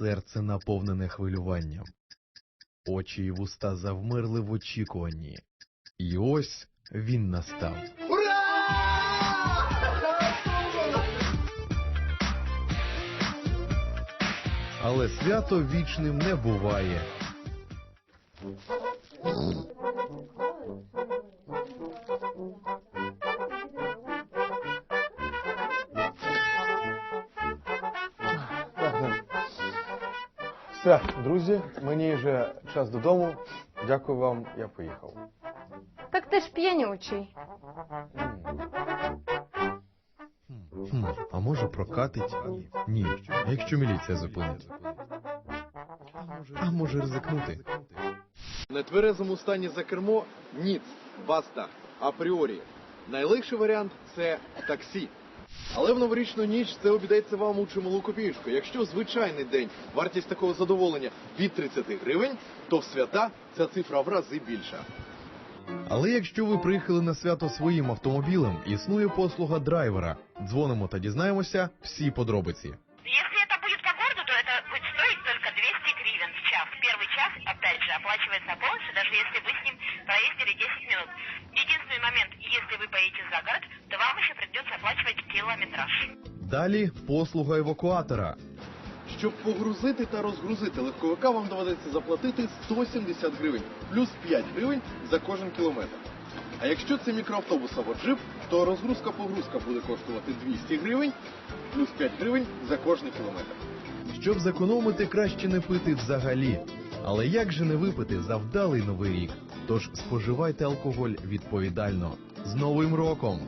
серце наповнене хвилюванням. Очі й вуста завмерли в очікуванні. І ось він настав. Але свято вічним не буває. Все, друзі, мені вже час додому. Дякую вам, я поїхав. Так ти ж п'янючий. Хм, а може прокатить? Ні. А якщо міліція зупинить? А може ризикнути? В нетверезому стані за кермо ніц, баста, апріорі. Найлегший варіант це таксі. Але в новорічну ніч це обійдеться вам у чималу копійку. Якщо звичайний день вартість такого задоволення від 30 гривень, то в свята ця цифра в рази більша. Але якщо ви приїхали на свято своїм автомобілем, існує послуга драйвера. Дзвонимо та дізнаємося всі подробиці. Если это будет по городу, то это будет стоить только 200 гривен в час. Первый час, опять же, оплачивается полностью, даже если вы с ним проездили 10 минут. Единственный момент, если вы поедете за город, то вам еще придется оплачивать километраж. Далі послуга евакуатора. Щоб погрузити та розгрузити легковика, вам доведеться заплатити 170 гривень, плюс 5 гривень за кожен кілометр. А якщо це мікроавтобус або джип, то розгрузка-погрузка буде коштувати 200 гривень, плюс 5 гривень за кожний кілометр. Щоб зекономити, краще не пити взагалі. Але як же не випити за вдалий новий рік? Тож споживайте алкоголь відповідально. З Новим роком!